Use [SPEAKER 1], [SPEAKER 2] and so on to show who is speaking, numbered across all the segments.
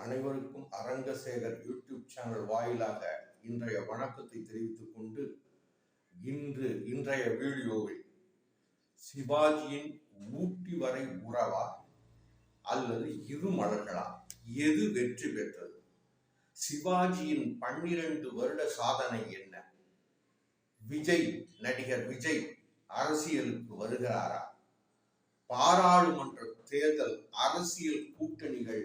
[SPEAKER 1] அனைவருக்கும் Arangasekar YouTube channel வாயிலாக இன்றைய வணக்கத்தை தெரிவித்துக் கொண்டு இன்று இன்றைய வீடியோவில் சிவாஜியின் ஊட்டி வரை உறவா அல்லது இரு மலர்களா? எது வெற்றி பெற்றது? சிவாஜியின் பன்னிரண்டு வருட சாதனை என்ன? விஜய் நடிகர் விஜய் அரசியலுக்கு வருகிறாரா? பாராளுமன்ற தேர்தல் அரசியல் கூட்டணிகள்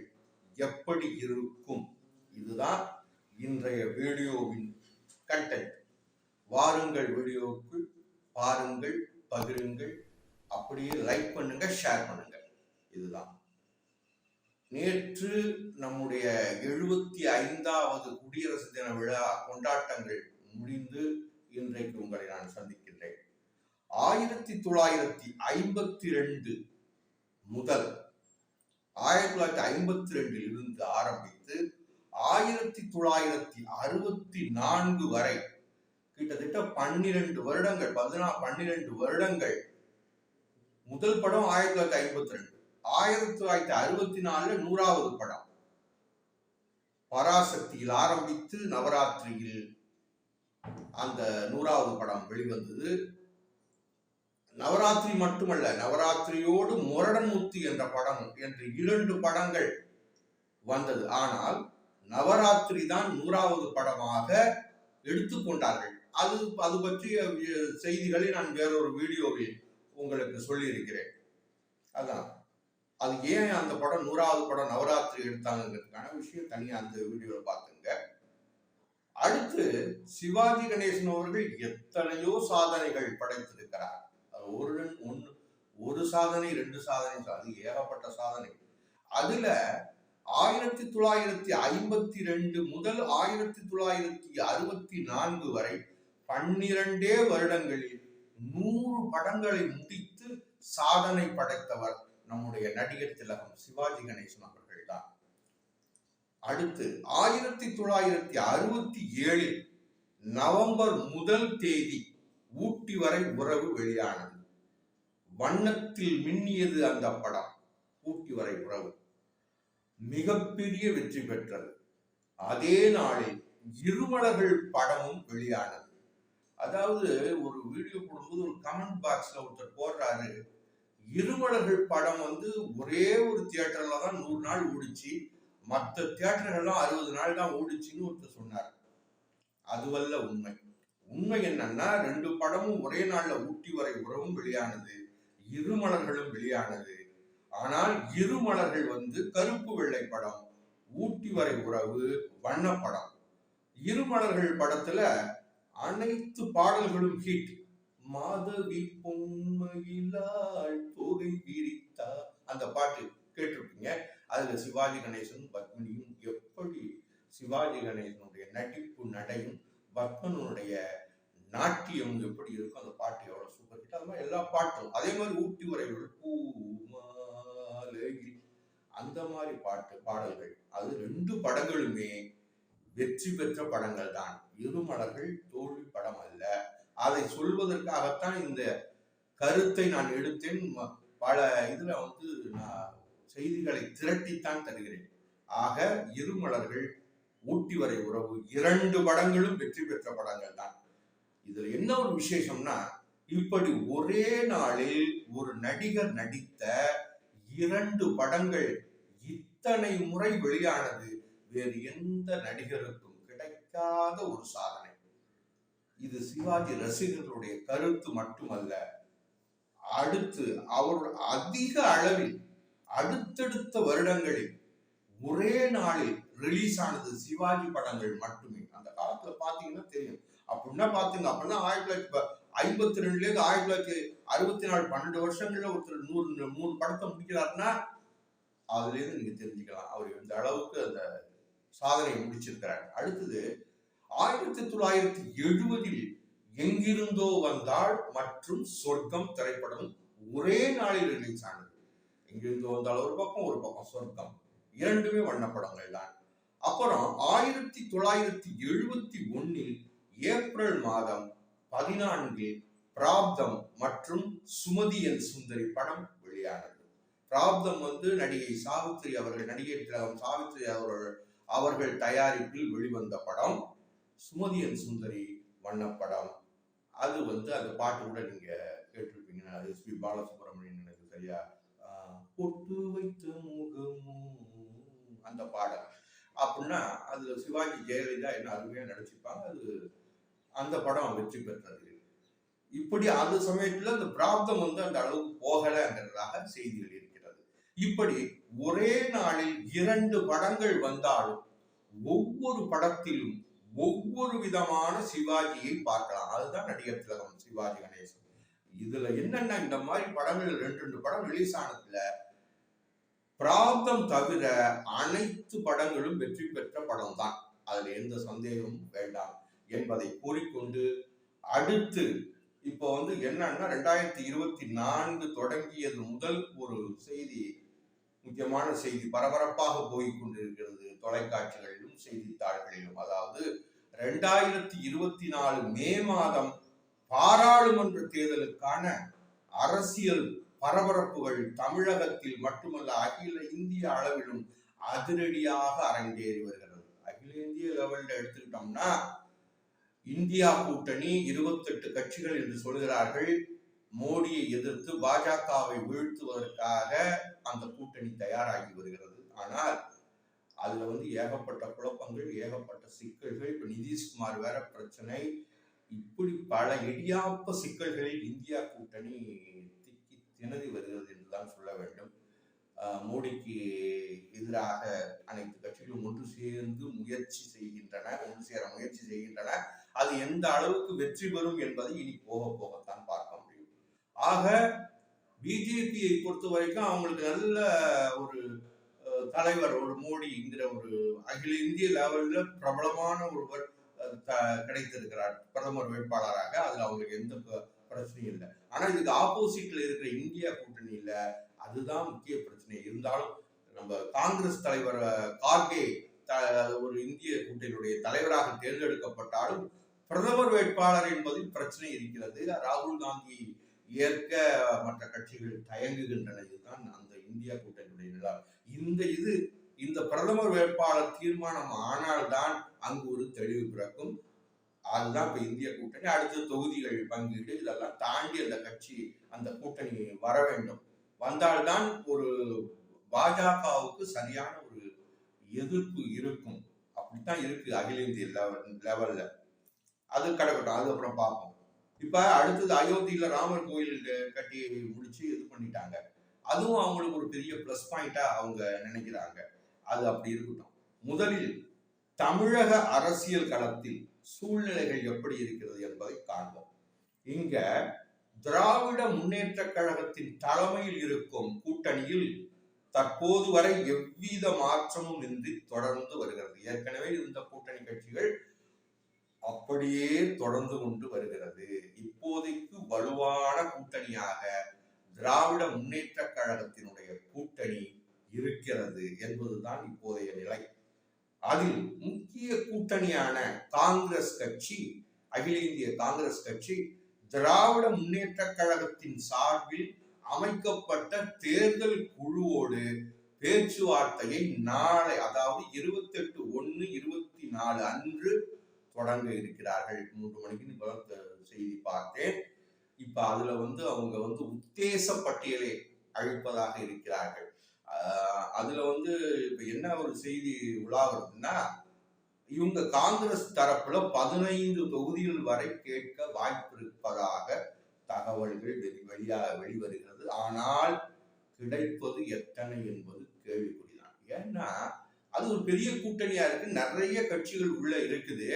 [SPEAKER 1] எப்படி இருக்கும்? இதுதான் இன்றைய வீடியோவின் கண்டென்ட் வாருங்கள் வீடியோவுக்கு பாருங்கள் பகிருங்கள் அப்படியே லைக் பண்ணுங்க ஷேர் பண்ணுங்க. இதுதான். நேற்று நம்முடைய எழுபத்தி ஐந்தாவது குடியரசு தின விழா கொண்டாட்டங்கள் முடிந்து இன்றைக்கு உங்களை நான் சந்திக்கின்றேன். ஆயிரத்தி தொள்ளாயிரத்தி ஐம்பத்தி ரெண்டு முதல் ஆயிரத்தி தொள்ளாயிரத்தி ஐம்பத்தி ரெண்டில் இருந்து ஆரம்பித்து ஆயிரத்தி தொள்ளாயிரத்தி அறுபத்தி நான்கு வரை கிட்டத்தட்ட பன்னிரண்டு வருடங்கள் பதினா பன்னிரண்டு வருடங்கள் முதல் படம் ஆயிரத்தி தொள்ளாயிரத்தி ஐம்பத்தி ரெண்டு. ஆயிரத்தி தொள்ளாயிரத்தி அறுபத்தி நாலுல நூறாவது படம். பராசக்தியில் ஆரம்பித்து நவராத்திரியில் அந்த நூறாவது படம் வெளிவந்தது. நவராத்திரி மட்டுமல்ல நவராத்திரியோடு முரடன்முத்தி என்ற படம் என்று இரண்டு படங்கள் வந்தது. ஆனால் நவராத்திரி தான் நூறாவது படமாக எடுத்துக்கொண்டார்கள் அது அது பற்றிய செய்திகளை நான் வேறொரு வீடியோவில் உங்களுக்கு சொல்லியிருக்கிறேன். அதான். அது ஏன் அந்த படம் நூறாவது படம் நவராத்திரி எடுத்தாங்கிறதுக்கான விஷயம் தனியாக அந்த வீடியோவில் பார்த்துங்க. அடுத்து சிவாஜி கணேசன் அவர்கள் எத்தனையோ சாதனைகள் படைத்திருக்கிறார். ஒரு ஒன்று ஒரு சாதனை ரெண்டு சாதனை அது ஏகப்பட்ட சாதனை. அதுல ஆயிரத்தி தொள்ளாயிரத்தி ஐம்பத்தி ரெண்டு முதல் ஆயிரத்தி தொள்ளாயிரத்தி அறுபத்தி நான்கு வரை பன்னிரண்டே வருடங்களில் நூறு படங்களை முடித்து சாதனை படைத்தவர் நம்முடைய நடிகர் திலகம் சிவாஜி கணேசன் அவர்கள் தான். அடுத்து ஆயிரத்தி தொள்ளாயிரத்தி அறுபத்தி ஏழில் நவம்பர் முதல் தேதி ஊட்டி வரை உறவு வெளியானது. வண்ணத்தில் மின்னியது அந்த படம். ஊட்டி வரை உறவு. மிகப்பெரிய வெற்றி பெற்றது. அதே நாளில் இருமலர்கள் படமும் வெளியானது. அதாவது ஒரு வீடியோ போடும்போது ஒரு கமெண்ட் பாக்ஸ்ல ஒருத்தர் போடுறாரு. இருமலர்கள் படம் வந்து ஒரே ஒரு தியேட்டர்ல தான் நூறு நாள் ஓடிச்சு. மற்ற தியேட்டர்கள்லாம் அறுபது நாள் தான் ஓடிச்சுன்னு ஒருத்தர் சொன்னார். அதுவல்ல உண்மை. உண்மை என்னன்னா ரெண்டு படமும் ஒரே நாள்ல ஊட்டி வரை உறவும் வெளியானது. இருமலர்களும் வெளியானது. ஆனால் இருமலர்கள் வந்து கருப்பு வெள்ளை படம் ஊட்டி வரை உறவு வண்ண படம். இருமலர்கள் படத்துல அனைத்து பாடல்களும் ஹிட் மாதவி பொன்மையிலாள் தொகை விரித்தா அந்த பாட்டு கேட்டிருப்பீங்க. அதுல சிவாஜி கணேசன் பத்மினியும் எப்படி சிவாஜி கணேசனுடைய நடிப்பு நடையும் பத்மனுடைய நாட்டியம் எப்படி இருக்கும் அந்த பாட்டு எவ்வளவு சூப்பர் ஹிட் அது மாதிரி எல்லா பாட்டும். அதே மாதிரி ஊட்டி உரைகள் பூ அந்த மாதிரி பாட்டு பாடல்கள். அது ரெண்டு படங்களுமே வெற்றி பெற்ற படங்கள் தான். இருமலர்கள் தோல்வி படம் அல்ல. அதை சொல்வதற்காகத்தான் இந்த கருத்தை நான் எடுத்தேன். பல இதுல வந்து நான் செய்திகளை திரட்டித்தான் தருகிறேன். ஆக இருமலர்கள் ஊட்டி வரை உறவு இரண்டு படங்களும் வெற்றி பெற்ற படங்கள் தான். இதுல என்ன ஒரு விசேஷம்னா இப்படி ஒரே நாளில் ஒரு நடிகர் நடித்த இரண்டு படங்கள் இத்தனை முறை வெளியானது வேறு எந்த நடிகருக்கும் கிடைக்காத ஒரு சாதனை. இது சிவாஜி ரசிகர்களுடைய கருத்து மட்டுமல்ல அடுத்து அவர் அதிக அளவில் அடுத்தடுத்த வருடங்களில் ஒரே நாளில் ரிலீஸ் ஆனது சிவாஜி படங்கள் மட்டுமே. அந்த காலத்துல பாத்தீங்கன்னா தெரியும். அப்படின்னா பாத்துங்க அப்படின்னா ஆயிரத்தி தொள்ளாயிரத்தி ஐம்பத்தி ரெண்டுல இருந்து ஆயிரத்தி தொள்ளாயிரத்தி அறுபத்தி நாலு பன்னெண்டு வருஷங்கள்ல ஒருத்தர் நூறு மூணு படத்தை முடிக்கிறாருன்னா அதுல இருந்து நீங்க தெரிஞ்சுக்கலாம். அவர் இந்த அளவுக்கு அந்த சாதனையை முடிச்சிருக்கிறார். அடுத்தது ஆயிரத்தி தொள்ளாயிரத்தி எழுபதில் எங்கிருந்தோ வந்தால் மற்றும் சொர்க்கம் திரைப்படம் ஒரே நாளில் ரிலீஸ் ஆனது. எங்கிருந்தோ வந்தால் ஒரு பக்கம் ஒரு பக்கம் சொர்க்கம். இரண்டுமே வண்ணப்படங்கள் தான். அப்புறம் ஆயிரத்தி தொள்ளாயிரத்தி எழுபத்தி ஒன்னில் ஏப்ரல் மாதம் பதினான்கில் பிராப்தம் மற்றும் சுமதி என் சுந்தரி படம் வெளியானது. பிராப்தம் வந்து நடிகை சாவித்ரி அவர்கள் நடிகை திலகம் சாவித்ரி அவர்கள் அவர்கள் தயாரிப்பில் வெளிவந்த படம். சுமதியன் சுந்தரி வண்ணப்படம் அது வந்து அந்த பாட்டு கூட நீங்க கேட்டிருப்பீங்க. எஸ்பி பாலசுப்ரமணியன் எனக்கு சரியா பொட்டு வைத்த முகமும் அந்த பாடல். அப்படின்னா அது சிவாஜி ஜெயலலிதா என்ன அருமையா நடிச்சிருப்பாங்க. அது அந்த படம் வெற்றி பெற்றது. இப்படி அந்த சமயத்துல அந்த பிராப்தம் வந்து அந்த அளவுக்கு போகலைங்கிறதாக செய்திகள் இருக்கிறது. இப்படி ஒரே நாளில் இரண்டு படங்கள் வந்தாலும் ஒவ்வொரு படத்திலும் ஒவ்வொரு விதமான சிவாஜியை பார்க்கலாம். அதுதான் நடிகர் திலகம் சிவாஜி கணேசன். இதுல என்னென்ன இந்த மாதிரி படங்கள் ரெண்டு ரெண்டு படம் ரிலீஸ் ஆனதுல பிராப்தம் தவிர அனைத்து படங்களும் வெற்றி பெற்ற படம் தான் அதுல எந்த சந்தேகமும் வேண்டாம். என்பதை கூறிக்கொண்டு அடுத்து இப்போ வந்து என்னன்னா ரெண்டாயிரத்தி இருபத்தி நான்கு தொடங்கியது முதல் ஒரு செய்தி முக்கியமான செய்தி பரபரப்பாக போய் கொண்டிருக்கிறது தொலைக்காட்சிகளிலும் செய்தித்தாள்களிலும். அதாவது ரெண்டாயிரத்தி இருபத்தி நாலு மே மாதம் பாராளுமன்ற தேர்தலுக்கான அரசியல் பரபரப்புகள் தமிழகத்தில் மட்டுமல்ல அகில இந்திய அளவிலும் அதிரடியாக அரங்கேறி வருகிறது. அகில இந்திய லெவலில் எடுத்துக்கிட்டோம்னா இந்தியா கூட்டணி இருபத்தெட்டு கட்சிகள் என்று சொல்கிறார்கள். மோடியை எதிர்த்து பாஜகவை வீழ்த்துவதற்காக அந்த கூட்டணி தயாராகி வருகிறது. ஆனால் அதுல வந்து ஏகப்பட்ட குழப்பங்கள் ஏகப்பட்ட சிக்கல்கள். இப்ப நிதிஷ்குமார் வேற பிரச்சனை. இப்படி பல இடியாப்ப சிக்கல்களில் இந்தியா கூட்டணி திக்கி திணறி வருகிறது என்றுதான் சொல்ல வேண்டும். மோடிக்கு எதிராக அனைத்து கட்சிகளும் ஒன்று சேர்ந்து முயற்சி செய்கின்றன ஒன்று சேர முயற்சி செய்கின்றன. அது எந்த அளவுக்கு வெற்றி பெறும் என்பதை இனி போக போகத்தான் பார்க்க முடியும். ஆக பிஜேபியை பொறுத்த வரைக்கும் அவங்களுக்கு நல்ல ஒரு தலைவர் ஒரு மோடிங்கிற ஒரு அகில இந்திய லெவலில் பிரபலமான ஒருவர் த- கிடைத்திருக்கிறார். பிரதமர் வேட்பாளராக. அதுல அவங்களுக்கு எந்த ப- பிரச்சனையும் இல்லை. ஆனா இதுக்கு ஆப்போசிட்ல இருக்கிற இந்தியா கூட்டணியில அதுதான் முக்கிய பிரச்சனை. இருந்தாலும் நம்ம காங்கிரஸ் தலைவர் கார்கே த- ஒரு இந்திய கூட்டணியுடைய தலைவராக தேர்ந்தெடுக்கப்பட்டாலும் பிரதமர் வேட்பாளர் என்பதில் பிரச்சனை இருக்கிறது. ராகுல் காந்தி ஏற்க மற்ற கட்சிகள் தயங்குகின்றன. இதுதான் அந்த இந்தியா கூட்டணியுடைய நிலை. இந்த இது இந்த பிரதமர் வேட்பாளர் தீர்மானம் ஆனால்தான் அங்கு ஒரு தெளிவு பிறக்கும். அதுதான் இப்ப இந்திய கூட்டணி. அடுத்த தொகுதிகள் பங்கீடு இதெல்லாம் தாண்டி அந்த கட்சி அந்த கூட்டணி வர வேண்டும். வந்தால்தான் ஒரு பாஜகவுக்கு சரியான ஒரு எதிர்ப்பு இருக்கும். அப்படித்தான் இருக்கு அகில இந்திய லெவல் லெவல்ல. அது கிடக்கட்டும் அது அப்புறம் பார்ப்போம். இப்போ அடுத்தது அயோத்தியில ராமர் கோயில் கட்டி முடிச்சு இது பண்ணிட்டாங்க. அதுவும் அவங்களுக்கு ஒரு பெரிய ப்ளஸ் பாயிண்டா அவங்க நினைக்கிறாங்க. அது அப்படி இருக்கட்டும். முதலில் தமிழக அரசியல் களத்தில் சூழ்நிலைகள் எப்படி இருக்கிறது என்பதை காண்போம். இங்க திராவிட முன்னேற்ற கழகத்தின் தலைமையில் இருக்கும் கூட்டணியில் தற்போது வரை எவ்வித மாற்றமும் இன்றி தொடர்ந்து வருகிறது. ஏற்கனவே இருந்த கூட்டணி கட்சிகள் அப்படியே தொடர்ந்து கொண்டு வருகிறது. இப்போதைக்கு வலுவான கூட்டணியாக திராவிட முன்னேற்ற கழகத்தினுடைய கூட்டணி இருக்கிறது என்பதுதான் இப்போதைய நிலை. அதில் முக்கிய கூட்டணியான காங்கிரஸ் கட்சி அகில இந்திய காங்கிரஸ் கட்சி திராவிட முன்னேற்ற கழகத்தின் சார்பில் அமைக்கப்பட்ட தேர்தல் குழுவோடு பேச்சுவார்த்தையை நாளை அதாவது இருபத்தெட்டு ஒன்று இருபத்தி நாலு அன்று தொடங்க இருக்கிறார்கள். மூன்று மணிக்கு இப்ப செய்தி பார்த்தேன். இப்ப அதுல வந்து அவங்க வந்து உத்தேச பட்டியலை அழிப்பதாக இருக்கிறார்கள். அதுல வந்து இப்ப என்ன ஒரு செய்தி உலாவுறதுன்னா இவங்க காங்கிரஸ் தரப்புல பதினைந்து தொகுதிகள் வரை கேட்க வாய்ப்பு இருப்பதாக தகவல்கள் வெளி வெளியா வெளிவருகிறது. ஆனால் கிடைப்பது எத்தனை என்பது கேள்விக்குறிதான். ஏன்னா அது ஒரு பெரிய கூட்டணியா இருக்கு. நிறைய கட்சிகள் உள்ள இருக்குது.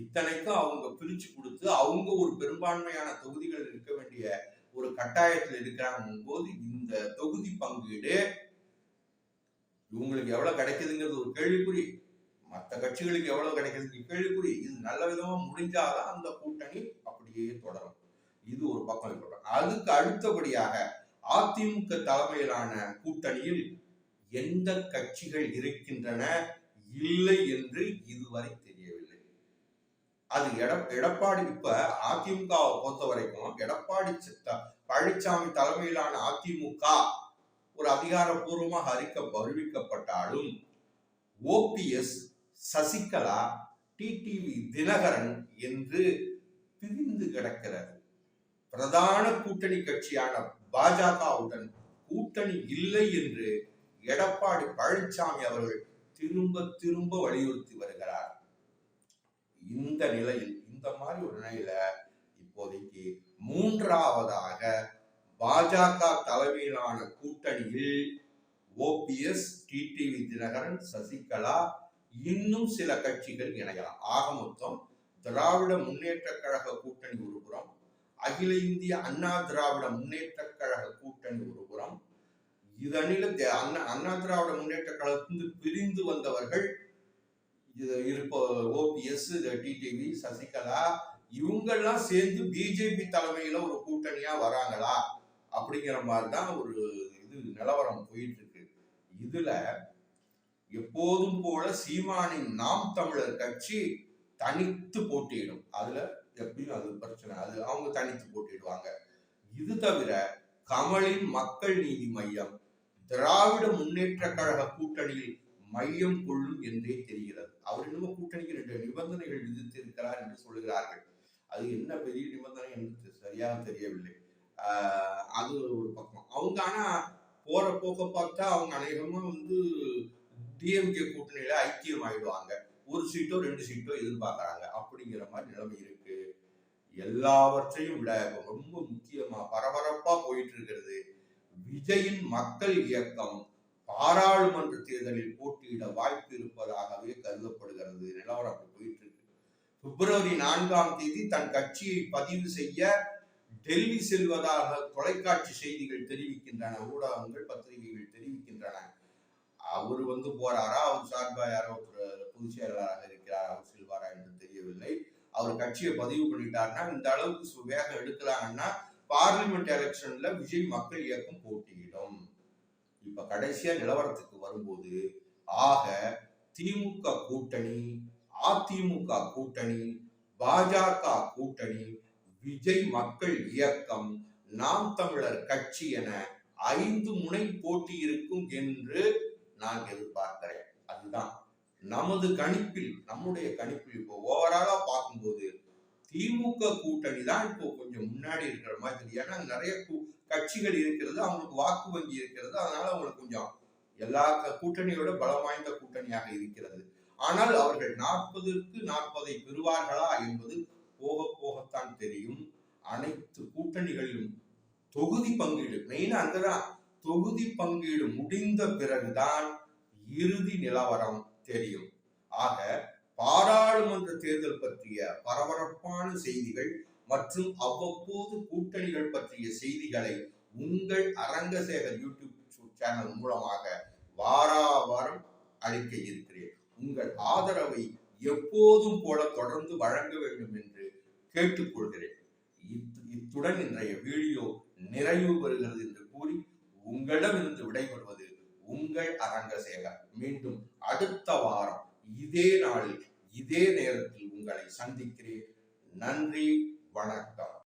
[SPEAKER 1] இத்தனைக்கும் அவங்க பிரிச்சு கொடுத்து அவங்க ஒரு பெரும்பான்மையான தொகுதிகள் இருக்க வேண்டிய ஒரு கட்டாயத்தில் இருக்கிறாங்க போது இந்த தொகுதி பங்கீடு இவங்களுக்கு எவ்வளவு கிடைக்குதுங்கிறது ஒரு கேள்விக்குறி. மற்ற கட்சிகளுக்கு எவ்வளவு கிடைக்குதுங்க கேள்விக்குறி. இது நல்ல விதமா முடிஞ்சாதான் அந்த கூட்டணி அப்படியே தொடரும். இது ஒரு பக்கம் இருக்கட்டும். அதுக்கு அடுத்தபடியாக அதிமுக தலைமையிலான கூட்டணியில் எந்த கட்சிகள் இருக்கின்றன? இல்லை என்று இதுவரை அது எட எடப்பாடி இப்ப அதிமுகவை பொறுத்த வரைக்கும் எடப்பாடி சித்த பழனிசாமி தலைமையிலான அதிமுக ஒரு அதிகாரப்பூர்வமாக அறிக்க அறிவிக்கப்பட்டாலும் ஓபிஎஸ் சசிகலா டிடிவி தினகரன் என்று பிரிந்து கிடக்கிறது. பிரதான கூட்டணி கட்சியான பாஜகவுடன் கூட்டணி இல்லை என்று எடப்பாடி பழனிசாமி அவர்கள் திரும்ப திரும்ப வலியுறுத்தி வருகிறார். இந்த நிலையில் இந்த மாதிரி ஒரு நிலையில இப்போதைக்கு மூன்றாவதாக பாஜக தலைமையிலான கூட்டணியில் ஓபிஎஸ் டிடிவி தினகரன் சசிகலா இன்னும் சில கட்சிகள் இணையலாம். ஆக மொத்தம் திராவிட முன்னேற்ற கழக கூட்டணி ஒருபுறம் அகில இந்திய அண்ணா திராவிட முன்னேற்ற கழக கூட்டணி ஒருபுறம் இதனில அண்ணா அண்ணா திராவிட முன்னேற்ற கழகத்திலிருந்து பிரிந்து வந்தவர்கள் இருப்ப ஓபிஎஸ் டிடிவி சசிகலா இவங்கெல்லாம் சேர்ந்து பிஜேபி தலைமையில ஒரு கூட்டணியா வராங்களா? அப்படிங்கிற மாதிரி தான் ஒரு இது நிலவரம் போயிட்டு இருக்கு இதுல எப்போதும் போல சீமானின் நாம் தமிழர் கட்சி தனித்து போட்டியிடும். அதுல எப்படியும் அது பிரச்சனை அது அவங்க தனித்து போட்டிடுவாங்க இது தவிர கமலின் மக்கள் நீதி மையம் திராவிட முன்னேற்ற கழக கூட்டணியில் மையம் கொள்ளும் என்றே தெரிகிறது. அவர் இன்னும் கூட்டணிக்கு ரெண்டு நிபந்தனைகள் விதித்திருக்கிறார் என்று சொல்கிறார்கள் அது என்ன பெரிய நிபந்தனை என்று சரியாக தெரியவில்லை. அது ஒரு பக்கம். அவங்க ஆனா போற போக்க பார்த்தா அவங்க அநேகமா வந்து டிஎம்கே கூட்டணியில ஐக்கியம் ஆயிடுவாங்க ஒரு சீட்டோ ரெண்டு சீட்டோ எதிர்பார்க்கறாங்க. அப்படிங்கிற மாதிரி நிலைமை இருக்கு. எல்லாவற்றையும் விட ரொம்ப முக்கியமா பரபரப்பா போயிட்டு இருக்கிறது விஜயின் மக்கள் இயக்கம். பாராளுமன்ற தேர்தலில் போட்டியிட வாய்ப்பு இருப்பதாகவே கருதப்படுகிறது. நிலவரம் அப்படி போயிட்டு இருக்கு. பிப்ரவரி நான்காம் தேதி தன் கட்சியை பதிவு செய்ய டெல்லி செல்வதாக தொலைக்காட்சி செய்திகள் தெரிவிக்கின்றன. ஊடகங்கள் பத்திரிகைகள் தெரிவிக்கின்றன. அவர் வந்து போறாரா? அவர் சார்பா யாரோ ஒரு பொதுச் செயலாளராக இருக்கிறார்? அவர் செல்வாரா என்று தெரியவில்லை. அவர் கட்சியை பதிவு பண்ணிட்டாருன்னா இந்த அளவுக்கு வேகம் எடுக்கலாங்கன்னா பார்லிமெண்ட் எலெக்ஷன்ல விஜய் மக்கள் இயக்கம் போடும் கடைசியா நிலவரத்துக்கு வரும்போது ஆக திமுக கூட்டணி அதிமுக கூட்டணி பாஜக கூட்டணி விஜய் மக்கள் இயக்கம் நாம் தமிழர் கட்சி என ஐந்து முனை போட்டி இருக்கும் என்று நான் எதிர்பார்க்கிறேன். அதுதான். நமது கணிப்பில் நம்முடைய கணிப்பில் இப்போ ஓவராலா பார்க்கும்போது திமுக கூட்டணி தான் இப்போ கொஞ்சம் முன்னாடி இருக்கிற மாதிரி. தெரியும் ஏன்னா நிறைய கூ- கட்சிகள் இருக்கிறது அவங்களுக்கு வாக்கு வங்கி இருக்கிறது அதனால அவங்களுக்கு கொஞ்சம் எல்லா கூட்டணியோட பலம் வாய்ந்த கூட்டணியாக இருக்கிறது. ஆனால் அவர்கள் நாற்பதுக்கு நாற்பதை பெறுவார்களா என்பது போக போகத்தான் தெரியும். அனைத்து கூட்டணிகளிலும் தொகுதி பங்கீடு மெயினா அங்கதான் தொகுதி பங்கீடு முடிந்த பிறகுதான் இறுதி நிலவரம் தெரியும். ஆக பாராளுமன்ற தேர்தல் பற்றிய பரபரப்பான செய்திகள் மற்றும் அவ்வப்போது கூட்டணிகள் பற்றிய செய்திகளை உங்கள் அரங்கசேகர் யூடியூப் சேனல் மூலமாக வாரா வாரம் அளிக்க இருக்கிறேன். உங்கள் ஆதரவை எப்போதும் போல தொடர்ந்து வழங்க வேண்டும் என்று கேட்டுக்கொள்கிறேன். இத்- இத்துடன் இன்றைய வீடியோ நிறைவு பெறுகிறது என்று கூறி உங்களிடமிருந்து விடைபெறுவது உங்கள் அரங்கசேகர். மீண்டும் அடுத்த வாரம் இதே நாளில் இதே நேரத்தில் உங்களை சந்திக்கிறேன். நன்றி வணக்கம்.